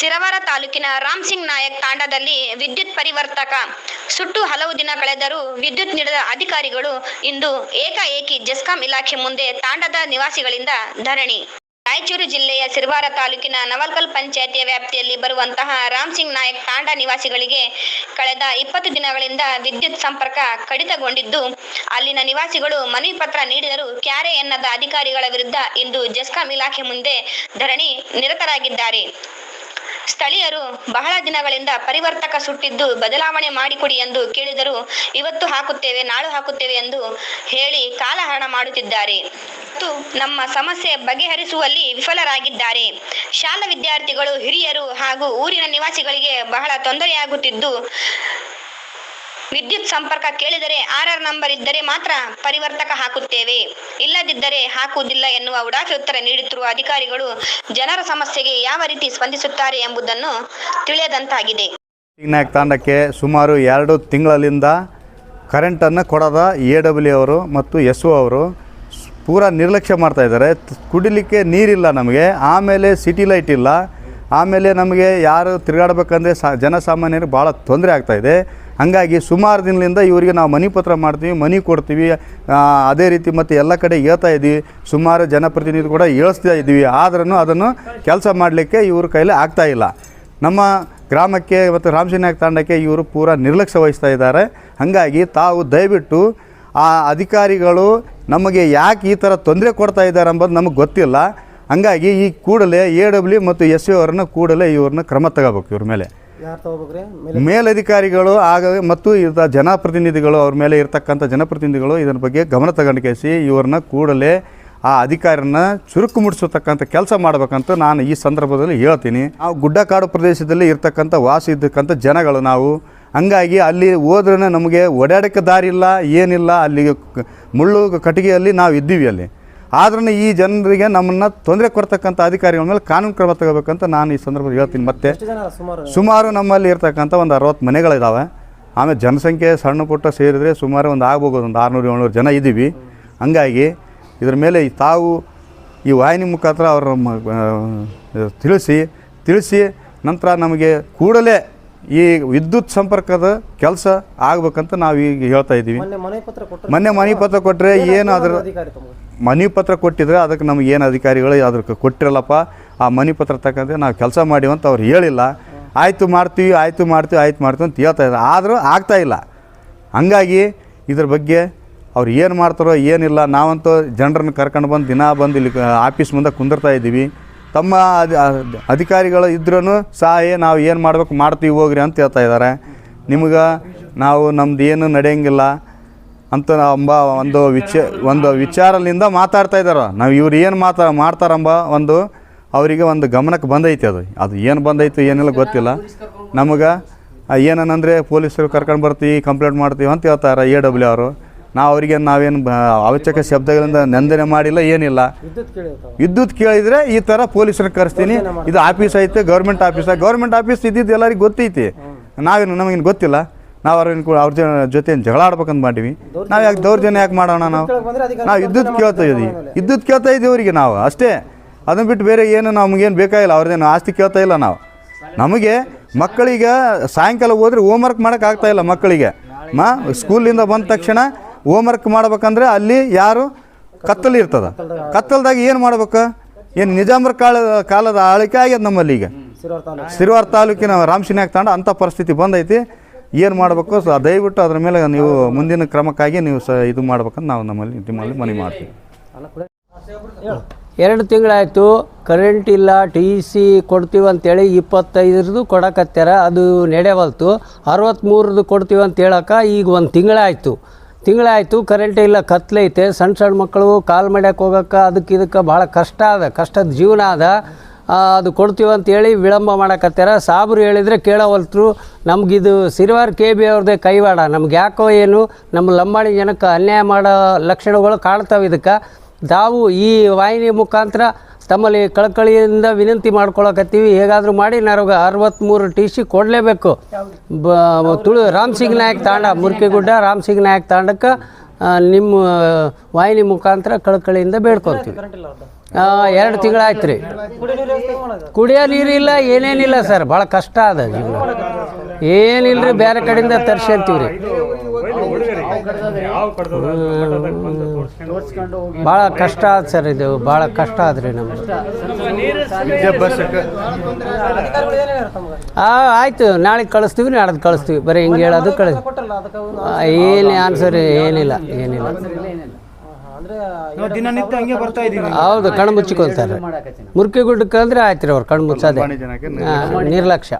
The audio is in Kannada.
ತಾಲೂಕಿನ ರಾಮ್ ಸಿಂಗ್ ನಾಯಕ್ ತಾಂಡದಲ್ಲಿ ವಿದ್ಯುತ್ ಪರಿವರ್ತಕ ಸುಟ್ಟು ಹಲವು ದಿನ ಕಳೆದರೂ ವಿದ್ಯುತ್ ನೀಡದ ಅಧಿಕಾರಿಗಳು ಇಂದು ಏಕಾಏಕಿ ಜೆಸ್ಕಾಂ ಇಲಾಖೆ ಮುಂದೆ ತಾಂಡದ ನಿವಾಸಿಗಳಿಂದ ಧರಣಿ. ರಾಯಚೂರು ಜಿಲ್ಲೆಯ ಸಿರವಾರ ತಾಲೂಕಿನ ನವಲ್ಕಲ್ ಪಂಚಾಯತಿಯ ವ್ಯಾಪ್ತಿಯಲ್ಲಿ ಬರುವಂತಹ ರಾಮ್ ಸಿಂಗ್ ನಾಯಕ್ ತಾಂಡ ನಿವಾಸಿಗಳಿಗೆ ಕಳೆದ ಇಪ್ಪತ್ತು ದಿನಗಳಿಂದ ವಿದ್ಯುತ್ ಸಂಪರ್ಕ ಕಡಿತಗೊಂಡಿದ್ದು, ಅಲ್ಲಿನ ನಿವಾಸಿಗಳು ಮನವಿ ಪತ್ರ ನೀಡಿದರೂ ಕ್ಯಾರೆ ಎನ್ನದ ಅಧಿಕಾರಿಗಳ ವಿರುದ್ಧ ಇಂದು ಜೆಸ್ಕಾಂ ಇಲಾಖೆ ಮುಂದೆ ಧರಣಿ ನಿರತರಾಗಿದ್ದಾರೆ. ಸ್ಥಳೀಯರು ಬಹಳ ದಿನಗಳಿಂದ ಪರಿವರ್ತಕ ಸುಟ್ಟಿದ್ದು ಬದಲಾವಣೆ ಮಾಡಿಕೊಡಿ ಎಂದು ಕೇಳಿದರೂ ಇವತ್ತು ಹಾಕುತ್ತೇವೆ, ನಾಳು ಹಾಕುತ್ತೇವೆ ಎಂದು ಹೇಳಿ ಕಾಲಹರಣ ಮಾಡುತ್ತಿದ್ದಾರೆ. ಮತ್ತು ನಮ್ಮ ಸಮಸ್ಯೆ ಬಗೆಹರಿಸುವಲ್ಲಿ ವಿಫಲರಾಗಿದ್ದಾರೆ. ಶಾಲಾ ವಿದ್ಯಾರ್ಥಿಗಳು, ಹಿರಿಯರು ಹಾಗೂ ಊರಿನ ನಿವಾಸಿಗಳಿಗೆ ಬಹಳ ತೊಂದರೆಯಾಗುತ್ತಿದ್ದು ವಿದ್ಯುತ್ ಸಂಪರ್ಕ ಕೇಳಿದರೆ ಆರ್ ಆರ್ ನಂಬರ್ ಇದ್ದರೆ ಮಾತ್ರ ಪರಿವರ್ತಕ ಹಾಕುತ್ತೇವೆ. ಇಲ್ಲದಿದ್ದರೆ ಹಾಕುವುದಿಲ್ಲ ಎನ್ನುವ ಉಡಾಫೆ ಉತ್ತರ ನೀಡುತ್ತಿರುವ ಅಧಿಕಾರಿಗಳು ಜನರ ಸಮಸ್ಯೆಗೆ ಯಾವ ರೀತಿ ಸ್ಪಂದಿಸುತ್ತಾರೆ ಎಂಬುದನ್ನು ತಿಳಿಯದಂತಾಗಿದೆ. ತಾಂಡಕ್ಕೆ ಸುಮಾರು ಎರಡು ತಿಂಗಳಿಂದ ಕರೆಂಟನ್ನು ಕೊಡದ ಎ ಡಬ್ಲ್ಯೂ ಅವರು ಮತ್ತು ಎಸ್ ಒ ಅವರು ಪೂರಾ ನಿರ್ಲಕ್ಷ್ಯ ಮಾಡ್ತಾ ಇದ್ದಾರೆ. ಕುಡಿಲಿಕ್ಕೆ ನೀರಿಲ್ಲ ನಮಗೆ, ಆಮೇಲೆ ಸಿಟಿ ಲೈಟ್ ಇಲ್ಲ, ಆಮೇಲೆ ನಮಗೆ ಯಾರು ತಿರುಗಾಡಬೇಕಂದ್ರೆ ಸಾ ಜನಸಾಮಾನ್ಯರಿಗೆ ಭಾಳ ತೊಂದರೆ ಆಗ್ತಾಯಿದೆ ಹಾಗಾಗಿ ಸುಮಾರು ದಿನದಿಂದ ಇವರಿಗೆ ನಾವು ಮನಿ ಪತ್ರ ಮಾಡ್ತೀವಿ, ಮನಿ ಕೊಡ್ತೀವಿ. ಅದೇ ರೀತಿ ಮತ್ತು ಎಲ್ಲ ಕಡೆ ಹೇಳ್ತಾ ಇದ್ದೀವಿ. ಸುಮಾರು ಜನಪ್ರತಿನಿಧಿ ಕೂಡ ಹೇಳಿಸ್ತಾ ಇದ್ದೀವಿ. ಆದ್ರೂ ಅದನ್ನು ಕೆಲಸ ಮಾಡಲಿಕ್ಕೆ ಇವ್ರ ಕೈಲಿ ಆಗ್ತಾ ಇಲ್ಲ. ನಮ್ಮ ಗ್ರಾಮಕ್ಕೆ ಮತ್ತು ರಾಮಸಿನಾಯಕ್ ತಾಂಡಕ್ಕೆ ಇವರು ಪೂರ ನಿರ್ಲಕ್ಷ್ಯ ವಹಿಸ್ತಾ ಇದ್ದಾರೆ. ಹಾಗಾಗಿ ತಾವು ದಯವಿಟ್ಟು ಆ ಅಧಿಕಾರಿಗಳು ನಮಗೆ ಯಾಕೆ ಈ ಥರ ತೊಂದರೆ ಕೊಡ್ತಾ ಇದ್ದಾರೆ ಅಂಬೋದು ನಮಗೆ ಗೊತ್ತಿಲ್ಲ. ಹಂಗಾಗಿ ಈ ಕೂಡಲೇ ಎ ಡಬ್ಲ್ಯೂ ಮತ್ತು ಎಸ್ ಯು ಅವರನ್ನು ಕೂಡಲೇ ಇವ್ರನ್ನ ಕ್ರಮ ತಗೋಬೇಕು ಇವ್ರ ಮೇಲೆ. ಮೇಲಧಿಕಾರಿಗಳು ಆಗ ಮತ್ತು ಇದ ಜನಪ್ರತಿನಿಧಿಗಳು, ಅವ್ರ ಮೇಲೆ ಇರತಕ್ಕಂಥ ಜನಪ್ರತಿನಿಧಿಗಳು ಇದರ ಬಗ್ಗೆ ಗಮನ ತಗೊಂಡ್ಕೇಸಿ ಇವ್ರನ್ನ ಕೂಡಲೇ ಆ ಅಧಿಕಾರಿನ ಚುರುಕು ಮುಡಿಸತಕ್ಕಂಥ ಕೆಲಸ ಮಾಡ್ಬೇಕಂತ ನಾನು ಈ ಸಂದರ್ಭದಲ್ಲಿ ಹೇಳ್ತೀನಿ. ನಾವು ಗುಡ್ಡಕಾಡು ಪ್ರದೇಶದಲ್ಲಿ ಇರ್ತಕ್ಕಂಥ ವಾಸ ಇದ್ದಕ್ಕಂಥ ಜನಗಳು ನಾವು, ಹಂಗಾಗಿ ಅಲ್ಲಿ ಹೋದ್ರೆ ನಮಗೆ ಓಡಾಡೋಕ್ಕೆ ದಾರಿ ಇಲ್ಲ ಏನಿಲ್ಲ ಅಲ್ಲಿ ಮುಳ್ಳು ಕಟ್ಟಿಗೆಯಲ್ಲಿ ನಾವು ಇದ್ದೀವಿ ಅಲ್ಲಿ. ಆದ್ರೂ ಈ ಜನರಿಗೆ ನಮ್ಮನ್ನು ತೊಂದರೆ ಕೊಡ್ತಕ್ಕಂಥ ಅಧಿಕಾರಿಗಳ ಮೇಲೆ ಕಾನೂನು ಕ್ರಮ ತಗೋಬೇಕಂತ ನಾನು ಈ ಸಂದರ್ಭದಲ್ಲಿ ಹೇಳ್ತೀನಿ. ಮತ್ತೆ ಸುಮಾರು? ನಮ್ಮಲ್ಲಿ ಇರ್ತಕ್ಕಂಥ ಒಂದು ಅರವತ್ತು ಮನೆಗಳಿದ್ದಾವೆ ಆಮೇಲೆ ಜನಸಂಖ್ಯೆ ಸಣ್ಣ ಪುಟ್ಟ ಸೇರಿದರೆ ಸುಮಾರು ಒಂದು ಆಗ್ಬೋದು ಒಂದು ಆರುನೂರು ಏಳ್ನೂರು ಜನ ಇದ್ದೀವಿ. ಹಂಗಾಗಿ ಇದ್ರ ಮೇಲೆ ಈ ತಾವು ಈ ವಾಹಿನಿ ಮುಖಾಂತರ ಅವರ ತಿಳಿಸಿ ತಿಳಿಸಿ ನಂತರ ನಮಗೆ ಕೂಡಲೇ ಈ ವಿದ್ಯುತ್ ಸಂಪರ್ಕದ ಕೆಲಸ ಆಗ್ಬೇಕಂತ ನಾವು ಈಗ ಹೇಳ್ತಾ ಇದ್ದೀವಿ. ಮೊನ್ನೆ ಮನೆ ಪತ್ರ ಕೊಟ್ಟರೆ ಮೊನ್ನೆ ಮನೆ ಪತ್ರ ಕೊಟ್ಟರೆ ಏನು ಅದ್ರ ಮನಿ ಪತ್ರ ಕೊಟ್ಟಿದ್ರೆ ಅದಕ್ಕೆ ನಮ್ಗೆ ಏನು ಅಧಿಕಾರಿಗಳು ಅದಕ್ಕೆ ಕೊಟ್ಟಿರಲ್ಲಪ್ಪ, ಆ ಮನಿ ಪತ್ರ ತಕ್ಕಂತೆ ನಾವು ಕೆಲಸ ಮಾಡಿವಿ ಅಂತ ಅವ್ರು ಹೇಳಿಲ್ಲ. ಆಯಿತು ಮಾಡ್ತೀವಿ ಆಯಿತು ಮಾಡ್ತೀವಿ, ಆಯ್ತು ಮಾಡ್ತೀವಿ ಅಂತ ಹೇಳ್ತಾ ಇದ್ದಾರೆ. ಆದರೂ ಇಲ್ಲ. ಹಂಗಾಗಿ ಇದ್ರ ಬಗ್ಗೆ ಅವ್ರು ಏನು ಮಾಡ್ತಾರೋ ಏನಿಲ್ಲ, ನಾವಂತೂ ಜನರನ್ನು ಕರ್ಕೊಂಡು ಬಂದು ದಿನ ಬಂದು ಇಲ್ಲಿ ಆಫೀಸ್ ಮುಂದೆ ಕುಂದಿರ್ತಾ ಇದ್ದೀವಿ. ತಮ್ಮ ಅಧಿ ಅಧಿಕಾರಿಗಳು ಇದ್ರೂ ಸಹಾಯ, ನಾವು ಏನು ಮಾಡ್ಬೇಕು ಮಾಡ್ತೀವಿ ಹೋಗ್ರಿ ಅಂತ ಹೇಳ್ತಾ ಇದ್ದಾರೆ. ನಿಮ್ಗೆ ನಾವು ನಮ್ದು ಏನು ನಡೆಯಂಗಿಲ್ಲ. ಅಂತ ಅಂಬ ಒಂದು ವಿಚ, ಒಂದು ವಿಚಾರದಿಂದ ಮಾತಾಡ್ತಾ ಇದ್ದಾರೆ? ನಾವು ಇವ್ರು ಏನು ಮಾತಾ ಮಾಡ್ತಾರಂಬ ಒಂದು ಅವರಿಗೆ ಒಂದು ಗಮನಕ್ಕೆ ಬಂದೈತಿ ಅದು. ಅದು ಏನು ಬಂದೈತೆ ಏನಿಲ್ಲ ಗೊತ್ತಿಲ್ಲ. ನಮಗೆ ಏನಂದರೆ ಪೊಲೀಸರು ಕರ್ಕೊಂಡು ಬರ್ತೀವಿ ಕಂಪ್ಲೇಂಟ್ ಮಾಡ್ತೀವಿ ಅಂತ ಹೇಳ್ತಾರೆ ಎ ಡಬ್ಲ್ಯೂ ಅವರು ನಾವು ಅವರಿಗೆ ನಾವೇನು ಅವಶ್ಯಕ ಶಬ್ದಗಳಿಂದ ನಂದನೆ ಮಾಡಿಲ್ಲ, ಏನಿಲ್ಲ. ವಿದ್ಯುತ್ ಕೇಳಿದರೆ ಈ ಥರ ಪೊಲೀಸರು ಕರೆಸ್ತೀನಿ. ಇದು ಆಫೀಸ್ ಐತೆ, ಗೌರ್ಮೆಂಟ್ ಆಫೀಸ. ಗೌರ್ಮೆಂಟ್ ಆಫೀಸ್ ಇದ್ದಿದ್ದು ಎಲ್ಲರಿಗೂ ಗೊತ್ತೈತಿ. ನಾವೇನು, ನಮಗೇನು ಗೊತ್ತಿಲ್ಲ. ನಾವು ಅವ್ರನ್ನ ಕೂಡ ಅವ್ರ ಜೊತೆ ಜಗಳ ಆಡ್ಬೇಕಂತ ಮಾಡೀವಿ. ನಾವು ಯಾಕೆ ದೌರ್ಜನ್ಯ ಯಾಕೆ ಮಾಡೋಣ ನಾವು? ನಾವು ವಿದ್ಯುತ್ ಕೇಳ್ತಾ ಇದ್ದೀವಿ ವಿದ್ಯುತ್ ಕೇಳ್ತಾ ಇದ್ದೀವಿ ಅವರಿಗೆ ನಾವು ಅಷ್ಟೇ. ಅದನ್ನ ಬಿಟ್ಟು ಬೇರೆ ಏನು ನಮಗೇನು ಬೇಕಾಗಿಲ್ಲ ಅವ್ರದ್ದೇನು ಆಸ್ತಿ ಕೇಳ್ತಾ ಇಲ್ಲ ನಾವು. ನಮಗೆ ಮಕ್ಕಳಿಗೆ ಸಾಯಂಕಾಲ ಹೋದ್ರೆ ಹೋಮ್ವರ್ಕ್ ಮಾಡೋಕೆ ಆಗ್ತಾ ಇಲ್ಲ ಮಕ್ಕಳಿಗೆ. ಮಾ ಸ್ಕೂಲಿಂದ ಬಂದ ತಕ್ಷಣ ಹೋಮ್ವರ್ಕ್ ಮಾಡ್ಬೇಕಂದ್ರೆ ಅಲ್ಲಿ ಯಾರು ಕತ್ತಲು ಇರ್ತದ. ಕತ್ತಲ್ದಾಗ ಏನು ಮಾಡ್ಬೇಕು? ಏನು ನಿಜಾಮರ ಕಾಲ ಕಾಲದ ಆಳ್ವಿಕೆ ಆಗ್ಯದ ನಮ್ಮಲ್ಲಿ ಈಗ ಸಿರುವಾರ ತಾಲೂಕಿನ ರಾಮಶಿನ್ಯಾಗ ತಾಂಡ ಅಂಥ ಪರಿಸ್ಥಿತಿ ಬಂದೈತಿ. ಏನು ಮಾಡಬೇಕು? ಸೊ, ದಯವಿಟ್ಟು ಅದ್ರ ಮೇಲೆ ನೀವು ಮುಂದಿನ ಕ್ರಮಕ್ಕಾಗಿ ನೀವು ಸ ಇದು ಮಾಡ್ಬೇಕಂತ ನಾವು ನಮ್ಮಲ್ಲಿ ನಿಮ್ಮಲ್ಲಿ ಮನವಿ ಮಾಡ್ತೀವಿ. ಎರಡು ತಿಂಗಳಾಯಿತು ಕರೆಂಟ್ ಇಲ್ಲ ಟಿ ಸಿ ಕೊಡ್ತೀವಿ ಅಂತೇಳಿ ಇಪ್ಪತ್ತೈದರದು ಕೊಡಕತ್ತಾರ ಅದು ನಡೆಯವಲ್ತು ಅರವತ್ತ್ಮೂರದು ಕೊಡ್ತೀವಿ ಅಂತ ಹೇಳಕ್ಕೆ ಈಗ ಒಂದು ತಿಂಗಳಾಯಿತು. ತಿಂಗಳಾಯಿತು ಕರೆಂಟ್ ಇಲ್ಲ, ಕತ್ಲೈತೆ. ಸಣ್ಣ ಸಣ್ಣ ಮಕ್ಕಳು ಕಾಲು ಮಾಡ್ಯಕ್ಕೆ ಹೋಗೋಕ್ಕೆ ಅದಕ್ಕೆ ಇದಕ್ಕೆ ಭಾಳ ಕಷ್ಟ ಅದ ಕಷ್ಟದ ಜೀವನ ಅದ ಅದು ಕೊಡ್ತೀವಿ ಅಂತೇಳಿ ವಿಳಂಬ ಮಾಡೋಕತ್ತಾರ ಸಾಬ್ರು ಹೇಳಿದರೆ ಕೇಳೋವಲ್ತರು. ನಮಗಿದು ಸಿರಿವಾರ್ ಕೆ ಬಿ ಅವ್ರದ್ದೇ ಕೈವಾಡ. ನಮ್ಗೆ ಯಾಕೋ ಏನು ನಮ್ಮ ಲಂಬಾಣಿ ಜನಕ್ಕೆ ಅನ್ಯಾಯ ಮಾಡೋ ಲಕ್ಷಣಗಳು ಕಾಣ್ತಾವೆ ಇದಕ್ಕೆ. ತಾವು ಈ ವಾಹಿನಿ ಮುಖಾಂತರ ತಮ್ಮಲ್ಲಿ ಕಳಕಳಿಯಿಂದ ವಿನಂತಿ ಮಾಡ್ಕೊಳಕತ್ತೀವಿ. ಹೇಗಾದರೂ ಮಾಡಿ ನನಗೆ ಅರವತ್ತ್ಮೂರು ಟಿ ಸಿ ಕೊಡಲೇಬೇಕು. ಬ, ತುಳು ರಾಮ್ ಸಿಂಗ್ ನಾಯಕ್ ತಾಂಡ, ಮುರ್ಕಿಗುಡ್ಡ ರಾಮ್ ಸಿಂಗ್ ನಾಯಕ್ ತಾಂಡಕ್ಕೆ ನಿಮ್ಮ ವಾಹಿನಿ ಮುಖಾಂತರ ಕಳಕಳಿಯಿಂದ ಬೇಡ್ಕೊತೀವಿ. ಎರಡು ತಿಂಗಳಾಯ್ತು ರೀ ಕುಡಿಯೋ ನೀರಿಲ್ಲ ಏನೇನಿಲ್ಲ ಸರ್, ಭಾಳ ಕಷ್ಟ ಅದ ಜೀವನ. ಏನಿಲ್ಲ ರೀ ಬೇರೆ ಕಡೆಯಿಂದ ತರ್ಸ್ಕೊಂತೀವಿ ರೀ ಭಾಳ ಕಷ್ಟ ಆದ ಸರ್ ಇದು, ಭಾಳ ಕಷ್ಟ ಆದ್ರಿ ನಮ್ಗೆ ಆಯಿತು, ನಾಳೆ ಕಳಿಸ್ತೀವಿ, ನಾಡ್ದು ಕಳಿಸ್ತೀವಿ. ಬರೀ ಹಿಂಗೆ ಹೇಳೋದು ಕಳಿಸ್ ಏನು ಆನ್ಸರ್ ಏನಿಲ್ಲ ಏನಿಲ್ಲ. ಹೌದು ಕಣ್ಣು ಮುಚ್ಚಿಕೊಳ್ತಾರೆ ಮುರ್ಕಿಗುಡ್ಡಕ್ಕೆ ಅಂದ್ರೆ ಆಯ್ತು ರೀ ಅವ್ರು ಕಣ್ಣು ಮುಚ್ಚೋದೆ ನಿರ್ಲಕ್ಷ್ಯ